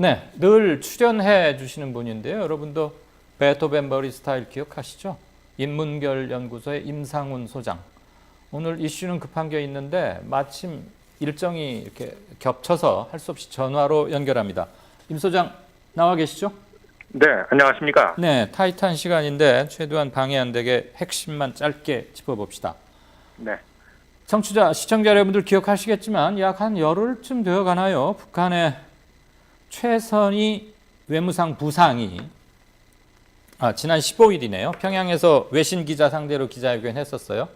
네, 늘 출연해 주시는 분인데요. 여러분도 베토벤 머리 스타일 기억하시죠? 인문결 연구소의 임상훈 소장. 오늘 이슈는 급한 게 있는데 마침 일정이 이렇게 겹쳐서 할 수 없이 전화로 연결합니다. 임 소장 나와 계시죠? 네, 안녕하십니까. 네, 타이탄 시간인데 최대한 방해 안 되게 핵심만 짧게 짚어봅시다. 네, 청취자, 시청자 여러분들 기억하시겠지만 약 한 열흘쯤 되어 가나요? 북한의 최선희 외무상 부상이 아, 지난 15일이네요. 평양에서 외신 기자 상대로 기자회견 했었어요.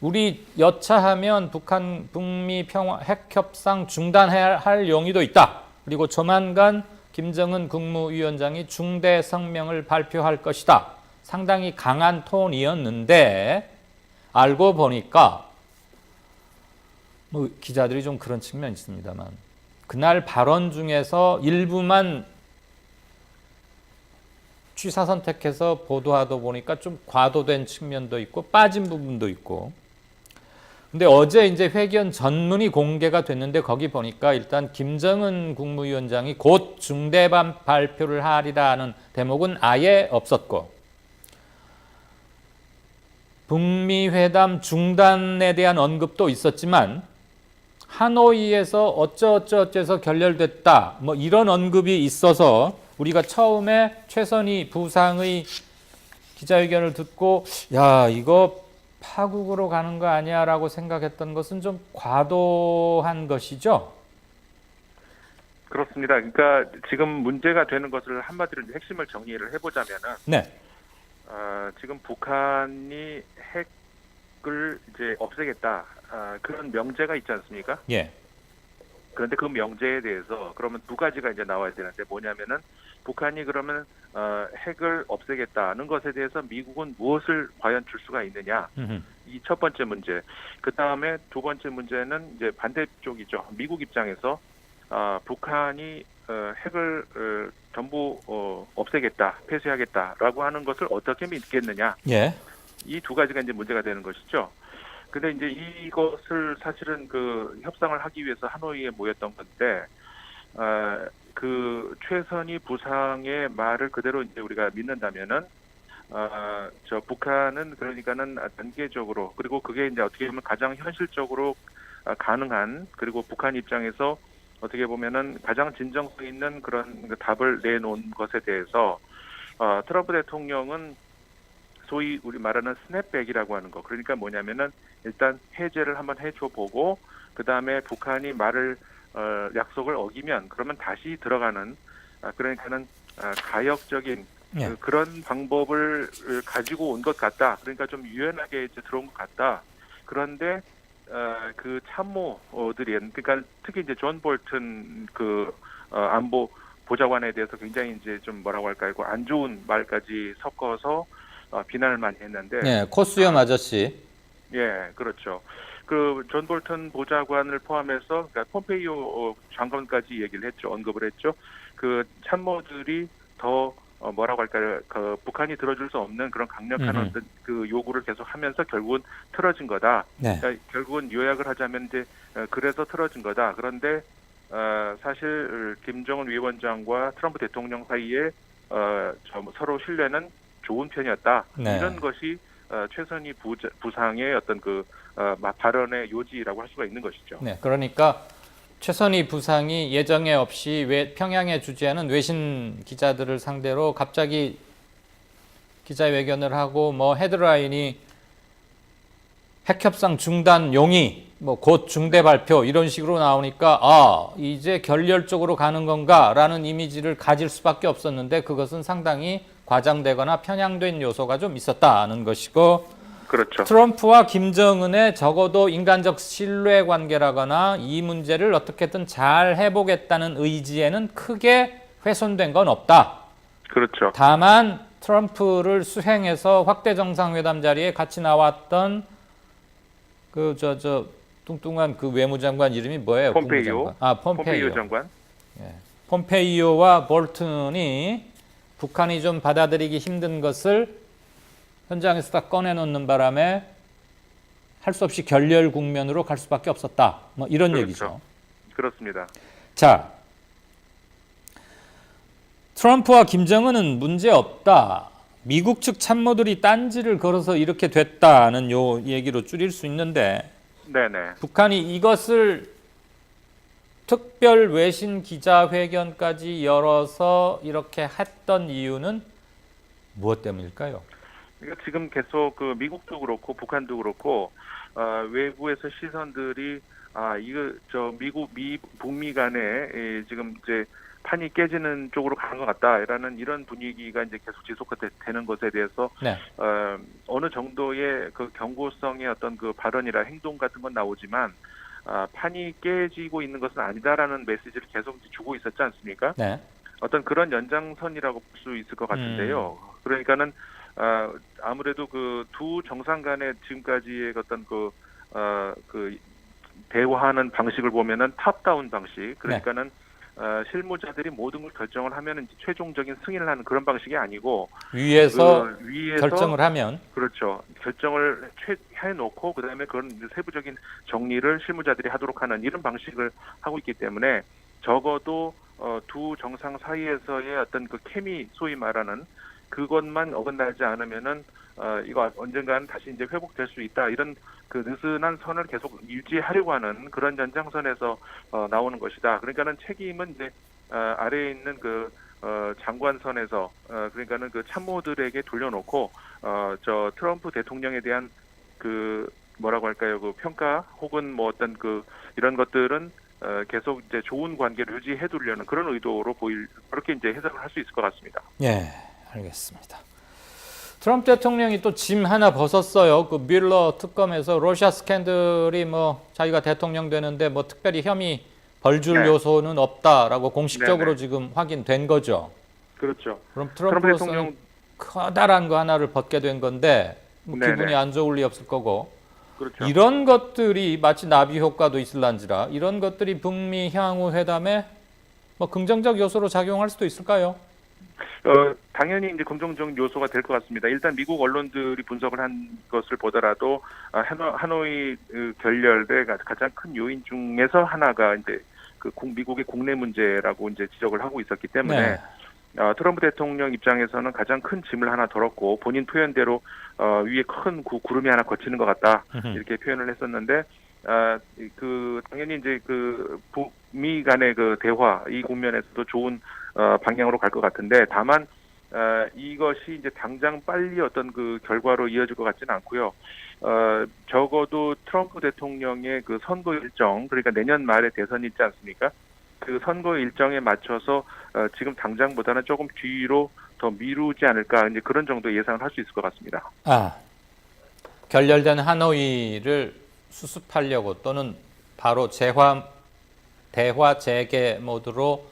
우리 여차하면 북한 북미 평화 핵 협상 중단해야 할 용의도 있다. 그리고 조만간 김정은 국무위원장이 중대 성명을 발표할 것이다. 상당히 강한 톤이었는데 알고 보니까 뭐 기자들이 좀 그런 측면이 있습니다만 그날 발언 중에서 일부만 취사 선택해서 보도하다 보니까 좀 과도된 측면도 있고 빠진 부분도 있고. 근데 어제 이제 회견 전문이 공개가 됐는데 거기 보니까 일단 김정은 국무위원장이 곧 중대반 발표를 하리라는 대목은 아예 없었고 북미 회담 중단에 대한 언급도 있었지만 하노이에서 어쩌어쩌어째서 결렬됐다. 뭐 이런 언급이 있어서 우리가 처음에 최선희 부상의 기자회견을 듣고 야 이거 파국으로 가는 거 아니야라고 생각했던 것은 좀 과도한 것이죠. 그렇습니다. 그러니까 지금 문제가 되는 것을 한마디로 핵심을 정리를 해보자면은 네, 어, 지금 북한이 핵 을 이제 없애겠다 아, 그런 명제가 있지 않습니까? 예, 그런데 그 명제에 대해서 그러면 두 가지가 이제 나와야 되는데 뭐냐면은 북한이 그러면 어, 핵을 없애겠다는 것에 대해서 미국은 무엇을 과연 줄 수가 있느냐. 이 첫 번째 문제. 그 다음에 두 번째 문제는 이제 반대쪽이죠. 미국 입장에서 아, 북한이 어, 핵을 어, 전부 어, 없애겠다, 폐쇄하겠다라고 하는 것을 어떻게 믿겠느냐. 예, 이 두 가지가 이제 문제가 되는 것이죠. 근데 이제 이것을 사실은 그 협상을 하기 위해서 하노이에 모였던 건데, 어, 그 최선희 부상의 말을 그대로 이제 우리가 믿는다면은, 어, 저 북한은 그러니까는 단계적으로 그리고 그게 이제 어떻게 보면 가장 현실적으로 아, 가능한 그리고 북한 입장에서 어떻게 보면은 가장 진정성 있는 그런 그 답을 내놓은 것에 대해서 어, 트럼프 대통령은 소위 우리 말하는 스냅백이라고 하는 거. 그러니까 뭐냐면은 일단 해제를 한번 해줘 보고 그 다음에 북한이 말을 어, 약속을 어기면 그러면 다시 들어가는 아, 그러니까는 아, 가역적인 예. 그, 그런 방법을 가지고 온 것 같다. 그러니까 좀 유연하게 이제 들어온 것 같다. 그런데 어, 그 참모들이 그러니까 특히 이제 존 볼튼 그 어, 안보 보좌관에 대해서 굉장히 이제 좀 뭐라고 할까요? 그안 좋은 말까지 섞어서 어, 비난을 많이 했는데 예, 코수염 아저씨. 예, 그렇죠. 그 존 볼턴 보좌관을 포함해서 그러니까 폼페이오 어, 장관까지 얘기를 했죠. 언급을 했죠. 그 참모들이 더 어, 뭐라고 할까요? 그 북한이 들어줄 수 없는 그런 강력한 음흠. 어떤 그 요구를 계속 하면서 결국은 틀어진 거다. 네, 그러니까 결국은 요약을 하자면 이제 어, 그래서 틀어진 거다. 그런데 어, 사실 김정은 위원장과 트럼프 대통령 사이에 어, 저, 서로 신뢰는 좋은 편이었다. 네. 이런 것이 어, 최선희 부자, 부상의 어떤 그 어, 마- 발언의 요지라고 할 수가 있는 것이죠. 네, 그러니까 최선희 부상이 예정에 없이 외, 평양에 주재하는 외신 기자들을 상대로 갑자기 기자회견을 하고 뭐 헤드라인이 핵협상 중단 용의 뭐 곧 중대 발표 이런 식으로 나오니까 아 이제 결렬적으로 가는 건가라는 이미지를 가질 수밖에 없었는데 그것은 상당히 과장되거나 편향된 요소가 좀 있었다는 것이고 그렇죠. 트럼프와 김정은의 적어도 인간적 신뢰 관계라거나 이 문제를 어떻게든 잘 해보겠다는 의지에는 크게 훼손된 건 없다. 그렇죠. 다만 트럼프를 수행해서 확대 정상회담 자리에 같이 나왔던 그 저 저 뚱뚱한 그 외무장관 이름이 뭐예요? 폼페이오. 국무장관. 아 폼페이오. 폼페이오 장관. 폼페이오와 볼튼이 북한이 좀 받아들이기 힘든 것을 현장에서 딱 꺼내놓는 바람에 할 수 없이 결렬 국면으로 갈 수밖에 없었다. 뭐 이런 그렇죠. 얘기죠. 그렇습니다. 자, 트럼프와 김정은은 문제 없다. 미국 측 참모들이 딴지를 걸어서 이렇게 됐다는 요 얘기로 줄일 수 있는데 네네. 북한이 이것을 특별 외신 기자회견까지 열어서 이렇게 했던 이유는 무엇 때문일까요? 그러니까 지금 계속 그 미국도 그렇고 북한도 그렇고 어, 외부에서 시선들이 아 이거 저 미국 미 북미 간에 예, 지금 이제 판이 깨지는 쪽으로 가는 것 같다라는 이런 분위기가 이제 계속 지속되는 것에 대해서 네. 어, 어느 정도의 그 경고성의 어떤 그 발언이라 행동 같은 건 나오지만 아, 판이 깨지고 있는 것은 아니다라는 메시지를 계속 주고 있었지 않습니까? 네. 어떤 그런 연장선이라고 볼 수 있을 것 같은데요. 그러니까는 아, 아무래도 그 두 정상 간의 지금까지의 어떤 그, 어, 그 대화하는 방식을 보면은 탑다운 방식. 그러니까는 어, 실무자들이 모든 걸 결정을 하면 이제 최종적인 승인을 하는 그런 방식이 아니고 위에서 그 위에서 결정을 하면 그렇죠. 결정을 최, 해놓고 그다음에 그런 세부적인 정리를 실무자들이 하도록 하는 이런 방식을 하고 있기 때문에 적어도 어, 두 정상 사이에서의 어떤 그 케미 소위 말하는 그것만 어긋나지 않으면은 어, 이거 언젠가는 다시 이제 회복될 수 있다 이런 그 느슨한 선을 계속 유지하려고 하는 그런 연장선에서 어, 나오는 것이다. 그러니까는 책임은 이제 어, 아래에 있는 그 어, 장관선에서 어, 그러니까는 그 참모들에게 돌려놓고 어, 저 트럼프 대통령에 대한 그 뭐라고 할까요 그 평가 혹은 뭐 어떤 그 이런 것들은 어, 계속 이제 좋은 관계를 유지해 두려는 그런 의도로 보일 그렇게 이제 해석을 할 수 있을 것 같습니다. 예, 알겠습니다. 트럼프 대통령이 또 짐 하나 벗었어요. 그 뮬러 특검에서 러시아 스캔들이 뭐 자기가 대통령 되는데 뭐 특별히 혐의 벌줄 네. 요소는 없다라고 공식적으로 네네. 지금 확인된 거죠. 그렇죠. 그럼 트럼프 트럼프로서는 대통령 커다란 거 하나를 벗게 된 건데 뭐 네네. 기분이 안 좋을 리 없을 거고 그렇죠. 이런 것들이 마치 나비 효과도 있을란지라 이런 것들이 북미 향후 회담에 뭐 긍정적 요소로 작용할 수도 있을까요? 어, 당연히 이제 긍정적 요소가 될 것 같습니다. 일단 미국 언론들이 분석을 한 것을 보더라도 아, 하노, 하노이 그 결렬의 가- 가장 큰 요인 중에서 하나가 이제 그 국- 미국의 국내 문제라고 이제 지적을 하고 있었기 때문에 네. 어, 트럼프 대통령 입장에서는 가장 큰 짐을 하나 덜었고 본인 표현대로 어, 위에 큰 구, 구름이 하나 거치는 것 같다 이렇게 표현을 했었는데 아, 이- 그 당연히 이제 그 북미 간의 그 대화 이 국면에서도 좋은 어, 방향으로 갈 것 같은데 다만 어, 이것이 이제 당장 빨리 어떤 그 결과로 이어질 것 같지는 않고요. 어, 적어도 트럼프 대통령의 그 선거 일정 그러니까 내년 말에 대선이 있지 않습니까? 그 선거 일정에 맞춰서 어, 지금 당장보다는 조금 뒤로 더 미루지 않을까 이제 그런 정도 예상을 할 수 있을 것 같습니다. 아, 결렬된 하노이를 수습하려고 또는 바로 재화 대화 재개 모드로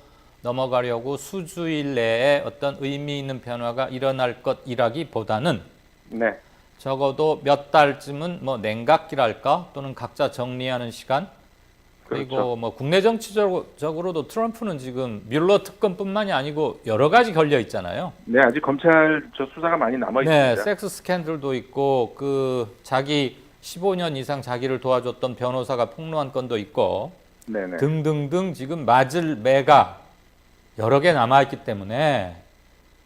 넘어가려고 수주일 내에 어떤 의미 있는 변화가 일어날 것이라기보다는 네, 적어도 몇 달쯤은 뭐 냉각기랄까 또는 각자 정리하는 시간 그리고 그렇죠. 뭐 국내 정치적으로도 트럼프는 지금 뮬러 특검뿐만이 아니고 여러 가지 걸려 있잖아요. 네 아직 검찰 저 수사가 많이 남아 네, 있습니다. 섹스 스캔들도 있고 그 자기 15년 이상 자기를 도와줬던 변호사가 폭로한 건도 있고 네네. 등등등 지금 맞을 매가 여러 개 남아 있기 때문에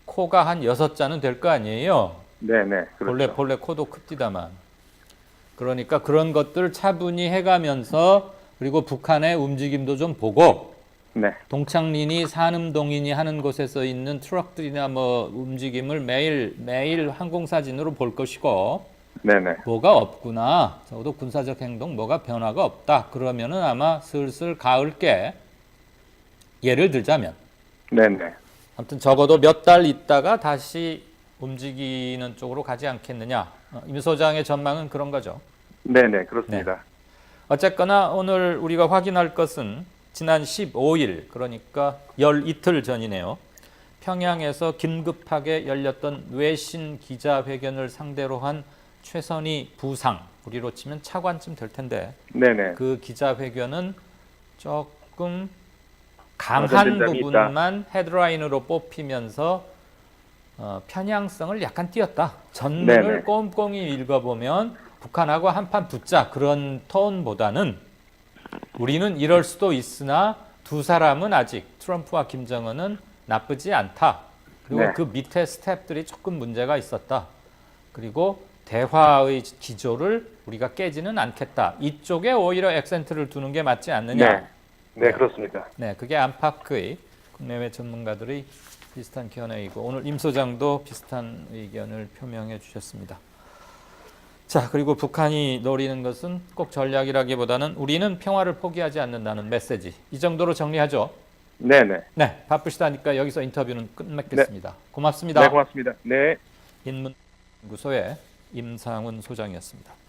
코가 한 여섯 자는 될 거 아니에요. 네네. 그렇죠. 본래 본래 코도 큽디다만. 그러니까 그런 것들 차분히 해가면서 그리고 북한의 움직임도 좀 보고 네. 동창린이 산음동인이 하는 곳에서 있는 트럭들이나 뭐 움직임을 매일 매일 항공사진으로 볼 것이고 네네. 뭐가 없구나 적어도 군사적 행동 뭐가 변화가 없다 그러면은 아마 슬슬 가을께 예를 들자면 네네. 아무튼 적어도 몇 달 있다가 다시 움직이는 쪽으로 가지 않겠느냐 어, 임 소장의 전망은 그런 거죠. 네네. 그렇습니다. 어쨌거나 오늘 우리가 확인할 것은 지난 15일 그러니까 열 이틀 전이네요. 평양에서 긴급하게 열렸던 외신 기자회견을 상대로 한 최선희 부상 우리로 치면 차관쯤 될 텐데 네네. 그 기자회견은 조금 강한 부분만 헤드라인으로 뽑히면서 어, 편향성을 약간 띄었다. 전문을 네네. 꼼꼼히 읽어보면 북한하고 한판 붙자 그런 톤보다는 우리는 이럴 수도 있으나 두 사람은 아직 트럼프와 김정은은 나쁘지 않다. 그리고 네. 그 밑에 스텝들이 조금 문제가 있었다. 그리고 대화의 기조를 우리가 깨지는 않겠다. 이쪽에 오히려 액센트를 두는 게 맞지 않느냐. 네. 네, 그렇습니다. 네, 그게 안팎의 국내외 전문가들의 비슷한 견해이고 오늘 임 소장도 비슷한 의견을 표명해 주셨습니다. 자, 그리고 북한이 노리는 것은 꼭 전략이라기보다는 우리는 평화를 포기하지 않는다는 메시지. 이 정도로 정리하죠. 네, 네. 네, 바쁘시다니까 여기서 인터뷰는 끝맺겠습니다. 고맙습니다. 네, 고맙습니다. 네. 인문구소의 임상훈 소장이었습니다.